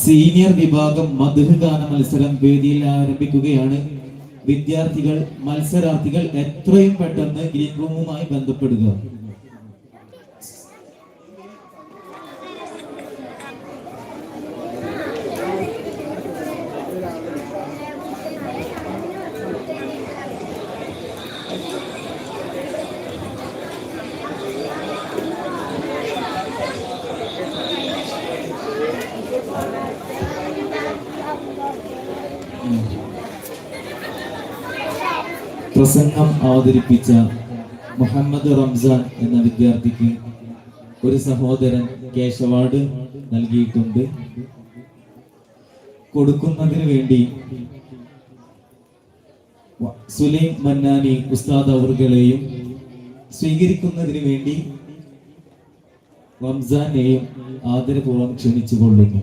Senior വിഭാഗം മധുഗാന മത്സരം വേദിയിൽ ആരംഭിക്കുകയാണ്. വിദ്യാർത്ഥികൾ മത്സരാർത്ഥികൾ എത്രയും പെട്ടെന്ന് ഗ്രീൻ റൂമുമായി ബന്ധപ്പെടുക. പ്രസംഗം അവതരിപ്പിച്ച മുഹമ്മദ് റംസാൻ എന്ന വിദ്യാർത്ഥിക്ക് ഒരു സഹോദരൻ കേശ് അവാർഡ് നൽകിയിട്ടുണ്ട്. കൊടുക്കുന്നതിന് വേണ്ടി സുലൈം മന്നാനി ഉസ്താദ് അവറുകളെയും സ്വീകരിക്കുന്നതിന് വേണ്ടി റംസാനെയും ആദരപൂർവം ക്ഷണിച്ചു കൊള്ളുന്നു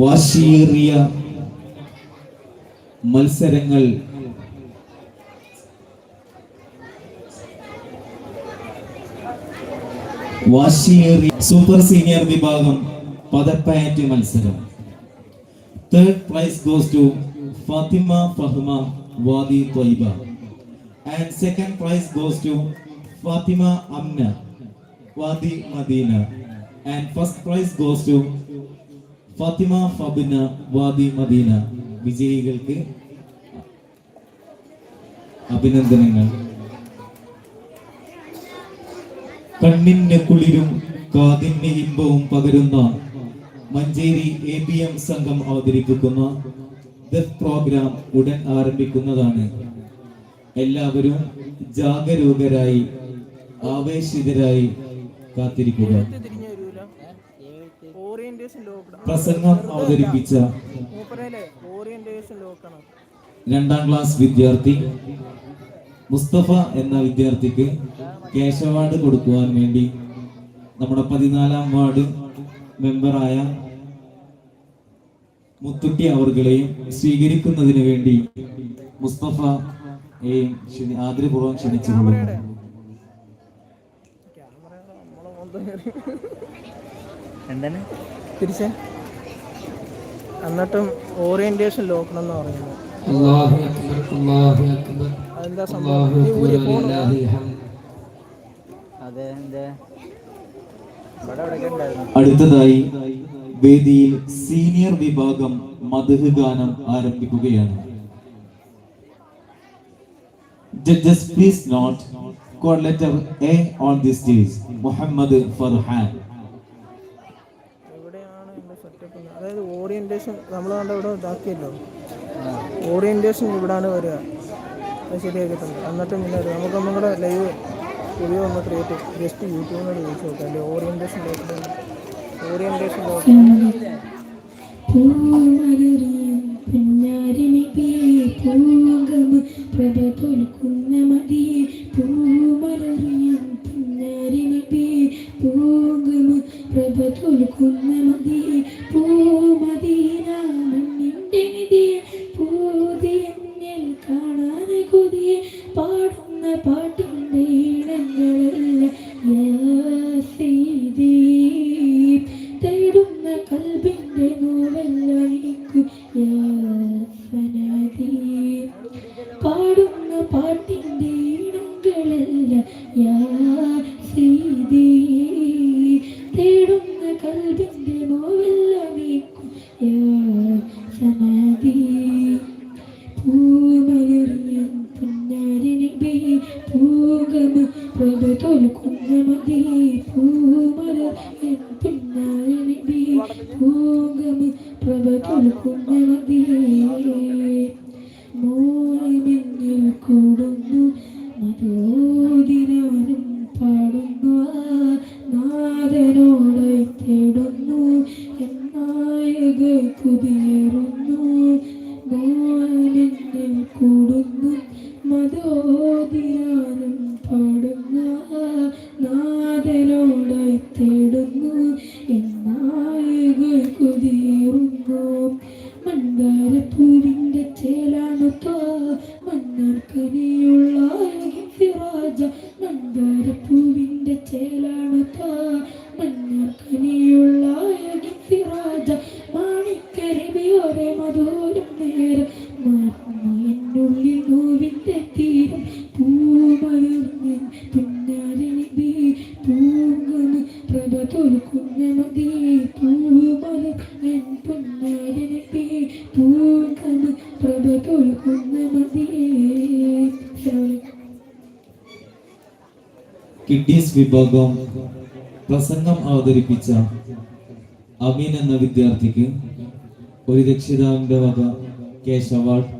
വാശിയേറിയ മത്സരങ്ങൾ വാശിയേറിയ സൂപ്പർ സീനിയർ വിഭാഗം പദപ്പയറ്റ് മത്സരം. Third prize goes to Fathima Fahma Wadi Thwaiba. And second prize goes to Fathima Amna Wadi Madina. And first prize goes to Fathima Fabina Wadi Madina. വിജയികൾക്ക് അഭിനന്ദനങ്ങൾ. കണ്ണിന് കുളിരും കാതിന് ഇമ്പവും പകരുന്ന മഞ്ചേരി എ ബി എം സംഘം അവതരിപ്പിക്കുന്ന പ്രോഗ്രാം ഉടൻ ആരംഭിക്കുന്നതാണ്. എല്ലാവരും ജാഗരൂകരായി ആവേശിതരായി കാത്തിരിക്കുക. പ്രസംഗം അവതരിപ്പിച്ച രണ്ടാം ക്ലാസ് വിദ്യാർത്ഥി മുസ്തഫ എന്ന വിദ്യാർത്ഥിക്ക് കേശ അവാർഡ് കൊടുക്കുവാൻ വേണ്ടി നമ്മുടെ പതിനാലാം വാർഡ് മെമ്പറായ മുത്തുട്ടി അവർകളെയും സ്വീകരിക്കുന്നതിന് വേണ്ടി മുസ്തഫ ആദരപൂർവം കയറി. എന്താണ്? തിരിച്ച്. എന്നിട്ടും ഓറിയന്റേഷൻ ലോക്കണം എന്ന് പറയുന്നത് അടുത്തതായി വേദിയിൽ സീനിയർ വിഭാഗം മധുഹ് ഗാനം ആരംഭിക്കുകയാണ്. Judges please note code letter A on the stage Muhammad Farhan അതായത് ഓറിയന്റേഷൻ നമ്മൾ കണ്ട ഇവിടെ ഇതാക്കിയല്ലോ. ഓറിയന്റേഷൻ ഇവിടാണ് വരിക. അത് ശരിയാക്കിയിട്ടുണ്ട്. എന്നിട്ട് പിന്നെ നമുക്കൊന്നും കൂടെ ലൈവ് പുതിയ ഒന്ന് ക്രിയേറ്റ് ജസ്റ്റ് യൂട്യൂബിനോട് ചോദിച്ചു നോക്കാം. അല്ലേ? ഓറിയന്റേഷൻ ലോക്ക് ഓറിയന്റേഷൻ ലോക്ക് പൂമലരിയും പുന്നാരിനിപ്പിയെ പൂങ്കമ പ്രഭ തോൽക്കുന്ന മതിയെ പ്രഭ കേൾക്കുന്ന മതി പൂമലറിയാൻ മണ്ണാർക്കനിയുള്ള ഫിറാജ മന്ദാരപ്പൂവിന്റെ ചേലാണ് താ വിഭാഗം പ്രസംഗം അവതരിപ്പിച്ച അമീൻ എന്ന വിദ്യാർത്ഥിക്ക് ഒരു രക്ഷിതാവിന്റെ വക കേശ് അവാർഡ്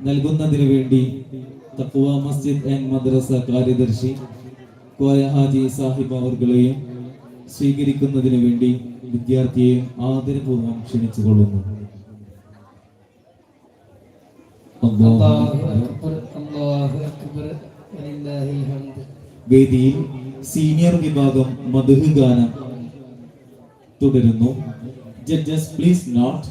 നൽകുന്നതിന് വേണ്ടി തക്കുവ മസ്ജിദ് ആൻഡ് മദ്രസ കാര്യദർശി കോയ ഹാജി സാഹിബ് അവർകളെയും സ്വീകരിക്കുന്നതിന് വേണ്ടി വിദ്യാർത്ഥിയെയും ആദരപൂർവം ക്ഷണിച്ചു കൊള്ളുന്നു അല്ലാഹു അക്ബർ. അല്ലാഹു അക്ബർ വലില്ലാഹിൽ ഹംദ് വേദിയിൽ സീനിയർ വിഭാഗം മധുഹ് ഗാനം തുടരുന്നു. Judges please note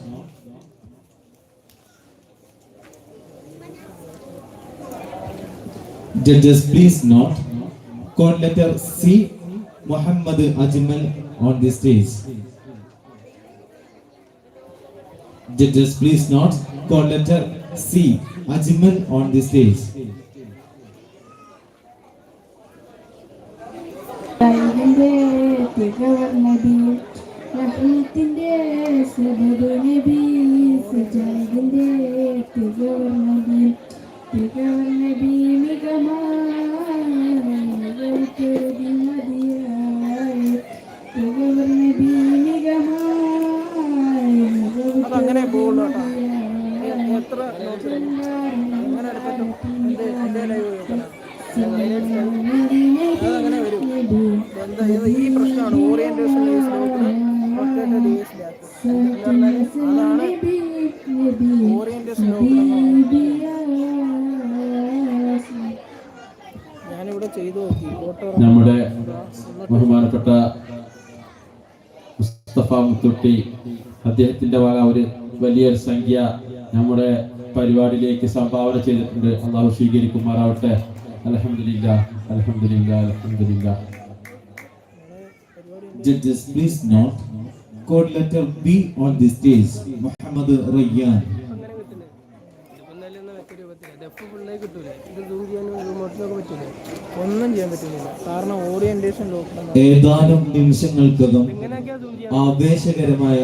judges please note call letter C Muhammad Ajmal on the stage judges please note call letter C Ajmal on the stage സംഖ്യ നമ്മുടെ പരിപാടിയിലേക്ക് സംഭാവന ചെയ്തിട്ടുണ്ട്. അള്ളാഹു സ്വീകരിക്കുമാറാവട്ടെ. അലഹമില്ല അലഹമില്ല അലഹമില്ല Judges, please note, code letter B on this stage, Muhammad Rayyan. ഏതാനും ചെയ്യാൻ ആവേശകരമായ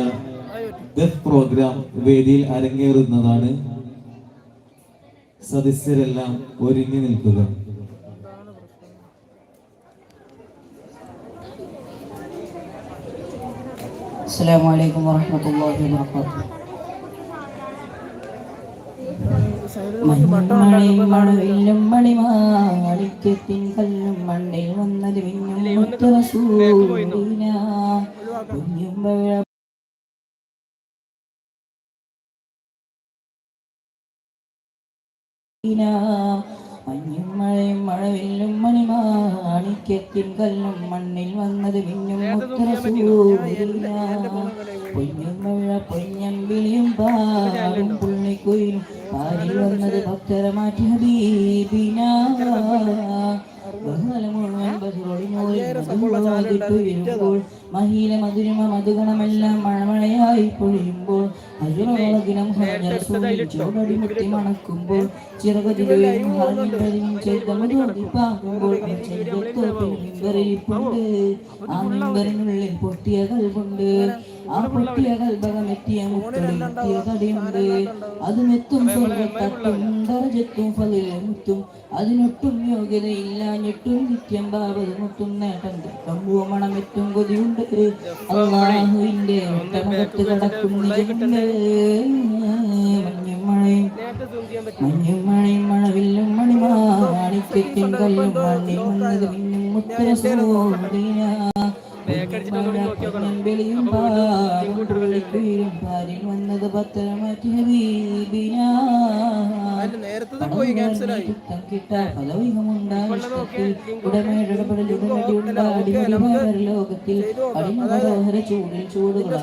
ദഫ് പ്രോഗ്രാം വേദിയിൽ അരങ്ങേറുന്നതാണ്. സദസ്യരെല്ലാം ഒരുങ്ങി നിൽക്കുക. അസ്സാം കല്ലും മണ്ണിൽ വന്നത് പിന്നെ മഞ്ഞും മഴയും മഴവില്ലും മണിമാണിക്കത്തിൻ കല്ലും മണ്ണിൽ വന്നത് പിന്നും മുത്തറസൂലിന പൊന്നും മഴ പൊന്നമ്പിളിയും പാടും പുള്ളിക്കുയിലും പാലിൽ വന്നത് ഭക്തര മാറ്റി ഹബീബിന ബഹുമല ബഹുറൊളിഞ്ഞോടുമ്പോൾ മഹീല മധുരിമ മധുഗണമെല്ലാം മഴമഴയായി പൊഴിയുമ്പോൾ മണക്കുമ്പോൾ ആ മിമ്പറിനുള്ളിൽ പൊട്ടിയ കൽവുണ്ട്. ആ പൊട്ടിയ കൽബകമെത്തിയ മുത്തടി മുത്തിയ തടിയുണ്ട് അതുമെത്തും സ്വർഗത്തട്ടും ദർജത്തും ഫലിലെത്തും അതിനൊട്ടും യോഗ്യതയില്ലാഞ്ഞിട്ടും നിത്യം ബാബത് മുത്തും നേട്ടം കമ്പുവ മണമെത്തും കൊതിയുണ്ട് അള്ളാഹുവിന്റെ ഒട്ടമകത്ത് കടക്കും നിജമുണ്ട് മഞ്ഞും മഴയും മഞ്ഞും മഴയും മഴവില്ലും മണിമാണിക്കും കല്ലും മണ്ണിൽ വന്നത് മിന്നും മുത്തര സൂര്യന വെളിയും വന്നത് ഹബീബിന ലോകത്തിൽ അടിമനോഹര ചൂടിൽ ചൂടുകൾ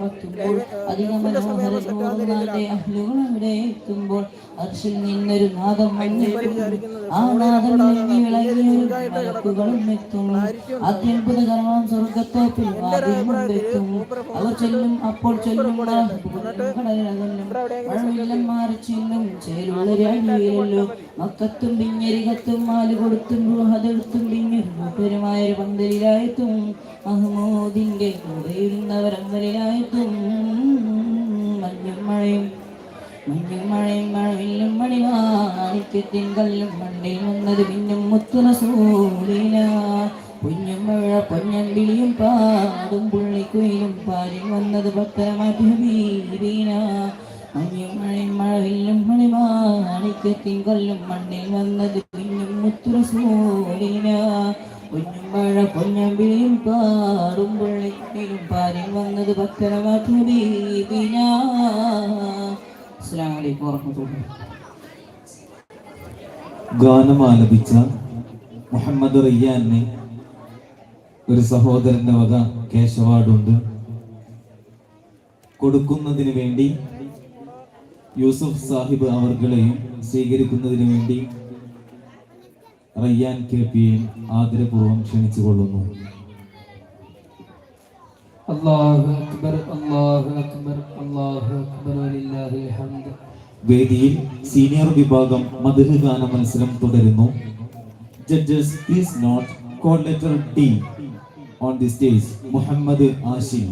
പറ്റുമ്പോൾ അതിമനോഹര ചൂടുകളുടെ അഹ്ലുകളവിടെ എത്തുമ്പോൾ അർഷിൽ നിന്നൊരു നാദം ആ നാദം നീങ്ങി വിളങ്ങിയൊരു മലക്കുകളും എത്തും അത്യത്ഭുതകരമാം സ്വർഗത്തോപ്പിൽ വാതിലുകൊണ്ടെത്തും അവർ ചെല്ലും അപ്പോൾ ചൊല്ലും കടലകല്ലും മഴവില്ലം മാറി ചെല്ലും. ചേലുള്ള രാജിയിലല്ലോ മക്കത്തും പിഞ്ഞരികത്തും മാൽ കൊടുത്തും റുഹതെടുത്തും പിഞ്ഞും. പെരുമായൊരു പന്തലിലായെത്തും. മഹമൂദിന്റെ കൂടെയിരുന്നവർ അമ്പലിലായെത്തും മഞ്ഞും മഴയും മഞ്ഞും മഴയും മഴവില്ലും മണിമാണിക്കത്തിൻ കല്ലും മണ്ണിൽ വന്നത് പിന്നും മുത്തുന സൂര്യന കുഞ്ഞും മഴ പാടും പുള്ളിക്കുയിലും പാലിൽ വന്നത് ഭക്തമാറ്റി ഹബീബീന മഞ്ഞും മഴയും മഴവില്ലും മണിമാണിക്കത്തിൻ കൊല്ലും മണ്ണിൽ വന്നത് കുഞ്ഞും മുത്തുന സൂര്യന. കുഞ്ഞും പാടും പുള്ളിക്കുയിലും പാലിൽ വന്നത് ഭക്തമാറ്റി ഹബീബീന അസ്സാം വലൈക്കും വാഹമത്തുള്ള ഗാനം ആലപിച്ച മുഹമ്മദ് റിയാനെ ഒരു സഹോദരന്റെ വക കേശവാടുണ്ട്. കൊടുക്കുന്നതിന് വേണ്ടി യൂസുഫ് സാഹിബ് അവർകളെയും സ്വീകരിക്കുന്നതിന് വേണ്ടി റയ്യാൻ കെ പിയെയും ആദരപൂർവം ക്ഷണിച്ചു കൊള്ളുന്നു വേദിയിൽ സീനിയർ വിഭാഗം മധുരഗാന മത്സരം തുടരുന്നു. Judges is note coordinator letter D on the stage Muhammad Ashim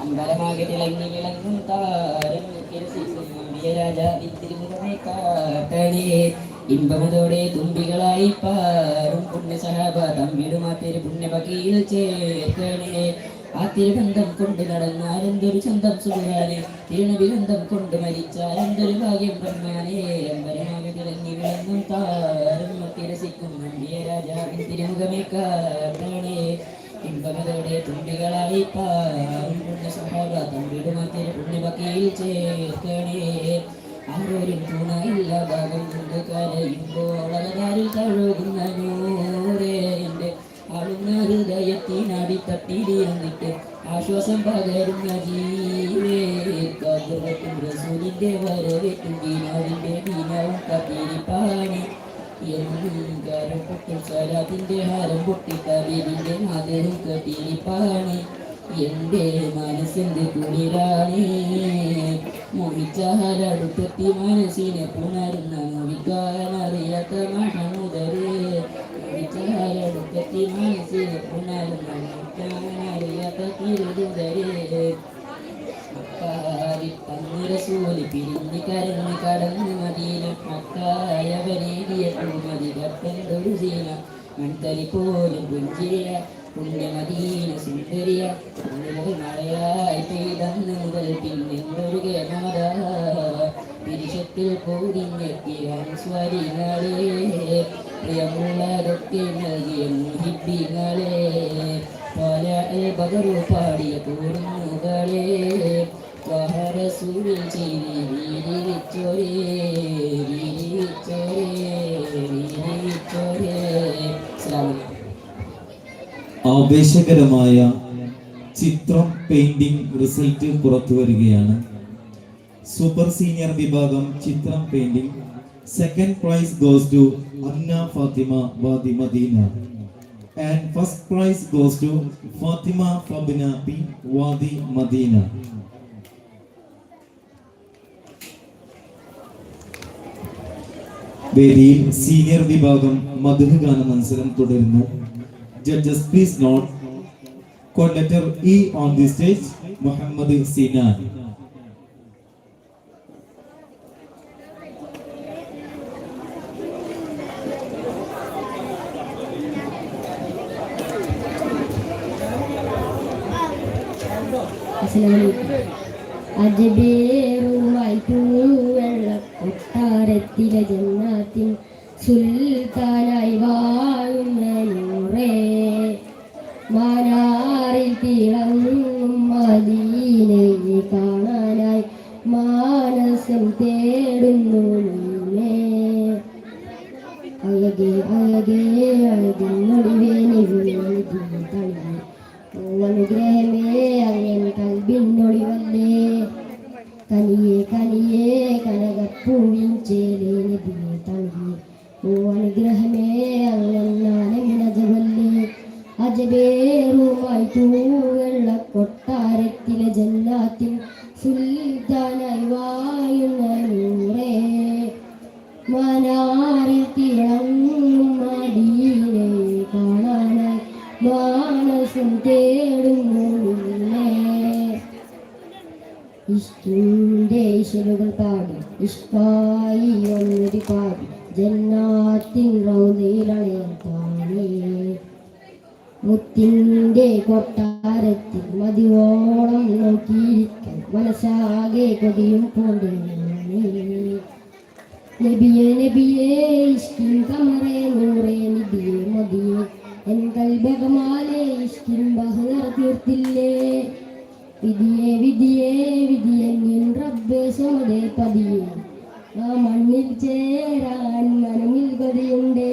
അമ്പലമാകെ തിളങ്ങി വിളങ്ങും താരം രാജാവിത്തിരുമുഖമേ കാട്ടണേ ഇമ്പമതോടെ തുമ്പികളായി പാറും പുണ്യ സഹാബ തമ്മിടുമാറ്റൊരു പുണ്യപകയിൽ ചേർക്കണേ. ആ തിരുബന്ധം കൊണ്ട് നടന്നാൽ എന്തൊരു ചന്തം സുഖാനെ തിരുണവിബന്ധം കൊണ്ട് മരിച്ചാൽ എന്തൊരു ഭാഗ്യം ബ്രഹ്മാനേ തിളങ്ങി വിളങ്ങും താരും തിരസിക്കും നമ്പിയ രാജാവിൻ തിരുമുഖമേ കാട്ടണേ ഇമ്പമതോടെ തുമ്പികളായി പാറും പുണ്യ സഹാബ തമ്മിടുമാറ്റൊരു പുണ്യപകയിൽ ചേർക്കണേ. ആരോരും തുണയില്ല ഭാഗം കൊണ്ട് കരയുമ്പോൾ അലകാരിൽ കഴുകുന്ന നൂറേ എന്റെ ആളുന്ന ഹൃദയത്തിനടി തട്ടിയിരുന്നിട്ട് ആശ്വാസം പകരുന്ന ജീവേ. കതിരത്തും റസൂലിന്റെ വരവേറ്റും ദീനാവിന്റെ ദീനവും കത്തിരിപ്പാണി. എന്നും കരപ്പൊട്ടും സ്വലാത്തിന്റെ ഹാരം പൊട്ടി കവിതിന്റെ മാതരും കത്തിരിപ്പാണി. എന്റെ മനസ്സിന്റെ കുളിരാണേ? മോഹിച്ചാലടുത്തെത്തി മനസ്സിനെ പുണരുന്ന മോഹിക്കാനറിയാത്ത മഹമുദരേ മോഹിച്ചാലടുത്തെത്തി മനസ്സിനെ പുണരുന്ന മോഹിക്കാനറിയാത്ത തിരുതുതരേ മക്കാരിപ്പന്നിരസൂലി പിരിഞ്ഞ് കരഞ്ഞ് കടന്ന് മദീന. മക്കായവനേകിയ പൂമതി കപ്പന്തൊരു സീന മൺതലി പോലും പുഞ്ചിരിയ പുണ്യമദീന സുന്ദരിയ മുതൽ മഴയായി പെയ്തന്ന് മുതൽ പിന്നെന്തൊരു കേമത പിരിശത്തിൽ പോതിഞ്ഞെത്തിയ സ്വരിങ്ങളെ പ്രിയമുള്ളതൊക്കെ നൽകിയ മുഹിബിങ്ങളെ പല ബദറു പാടിയ പൂർണുകളെ വഹറസൂരിൽ ചെയ്തി വീരിച്ചോരേ വീരിച്ചോരേ വീരിച്ചോരേ ആവേശകരമായ ചിത്രം പെയിന്റിംഗ് റിസൾട്ട് പുറത്തു വരികയാണ്. സൂപ്പർ സീനിയർ വിഭാഗം ചിത്രം painting second prize goes to Anna Fathima Wadi Madina and first prize goes to Fathima Fabina P Wadi Madina വേദിയിൽ സീനിയർ വിഭാഗം മധുഹ് ഗാന മത്സരം തുടരുന്നു. Judges, please note. Court letter E on the stage, Muhammad Sinan. ഇശലുകൾ പാടി ഇഷ്ടായി പാടി ജന്നാത്തിൻ മുത്തിന്റെ കൊട്ടാരത്തിൽ മതിയോളം നോക്കിയിരിക്കാൻ മനസ്സാകെ കൊതിയും കൊണ്ടേ വിധിയെ വിധിയെ പതിയെ. ആ മണ്ണിൽ ചേരാൻ മനമിൽ കൊതിയുണ്ട്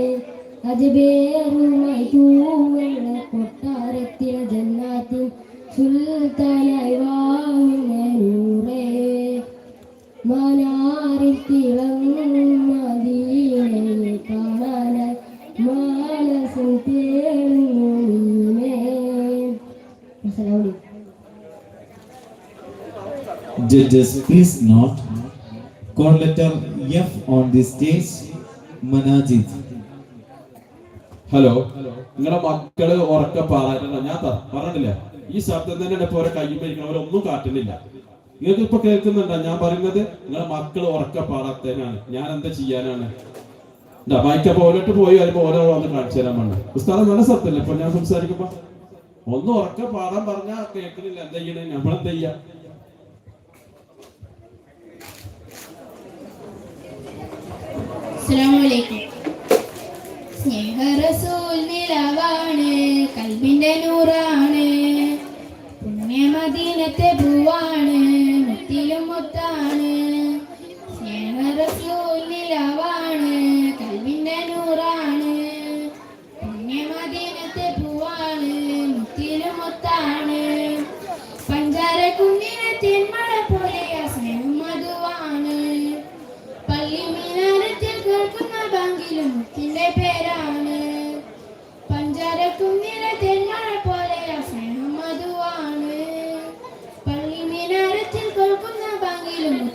അജബേറുമായി തൂവെള്ള കൊട്ടാരത്തിലെ ജന്നാത്തിൽ സുൽത്താനായി വാങ്ങുന്ന നൂറേ മനാറിൽ തിളങ്ങും മദീനയെ കാണാനായി മാനസം തേടുന്നു note Judges, please note. Code letter F on the stage Manajit. Hello നിങ്ങളുടെ മക്കൾ ഉറക്ക പറഞ്ഞില്ല ഞാൻ പറഞ്ഞില്ല ഈ ശബ്ദം തന്നെ ഇപ്പൊ ഓരോ കയ്യും അവരൊന്നും കാട്ടുന്നില്ല. നിങ്ങൾക്ക് ഇപ്പൊ കേൾക്കുന്നുണ്ടോ? ഞാൻ പറയുന്നത് നിങ്ങളുടെ മക്കൾ ഉറക്ക പാടാത്തതിനാണ്. ഞാൻ എന്താ ചെയ്യാനാണ്? മൈക്കപ്പോ ഓരോട്ട് പോയി വരുമ്പോ ഓരോ വന്ന് കാണിച്ചു തരാൻ വേണ്ട ഉസ്താദ് നല്ല സത്യല്ലേ ഇപ്പൊ ഞാൻ സംസാരിക്കുമ്പോ ഒന്ന് ഉറക്ക പാടാൻ പറഞ്ഞാ കേൾക്കുന്നില്ല. എന്താ ചെയ്യണേ? നമ്മളെന്താ ചെയ്യാ? അസ്സലാമലൈക്കും സ്നേഹറസൂൽ നിലവാണ് കൽബിന്റെ നൂറാണ്.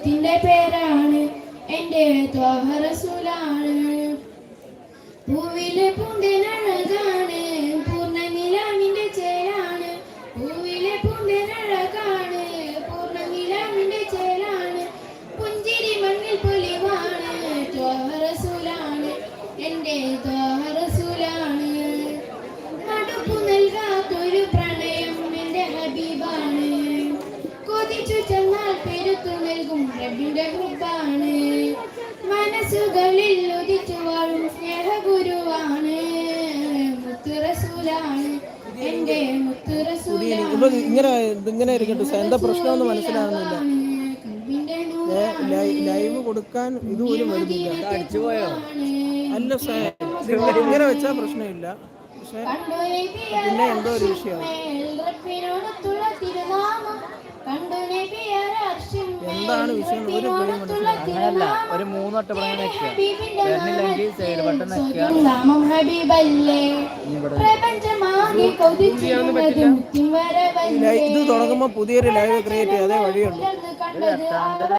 മുത്തിന്റെ പേരാണ്. എന്റെ ത്വാഹറസൂലാണ് പൂവിലെ പൂണ്ടിനഴകാണ് റബ്ബിന്റെ കൃപാണ് മനസ്സുകളിൽ ഉദിച്ചു വാഴും സ്നേഹഗുരുവാണ്. മുത്തുറസൂലാണ്. എന്റെ മുത്തുറസൂലാണ്. ഇങ്ങനെ ഇരിക്കട്ടെ. എന്താ പ്രശ്നമൊന്നും മനസ്സിലാകുന്നില്ല. ലൈവ് കൊടുക്കാൻ ഇതുപോലും വരുന്നില്ല അടിച്ചു അല്ല സാർ ഇത് ഇങ്ങനെ വെച്ചാൽ പ്രശ്നമില്ല. പക്ഷെ പിന്നെ എന്തോ ഒരു വിഷയമാണ്. എന്താണ് വിഷയം? ഒരു അങ്ങനെയല്ല ഒരു മൂന്നോട്ട് പറയാൻ തുടങ്ങുമ്പോ വരുന്നില്ലെങ്കിൽ സൈഡ് ബട്ടൺ ഇത് തുടങ്ങുമ്പോൾ പുതിയൊരു ലൈവ് ക്രിയേറ്റ് ചെയ്യാതെ വഴിയുള്ളൂ. എത്താണ്ട്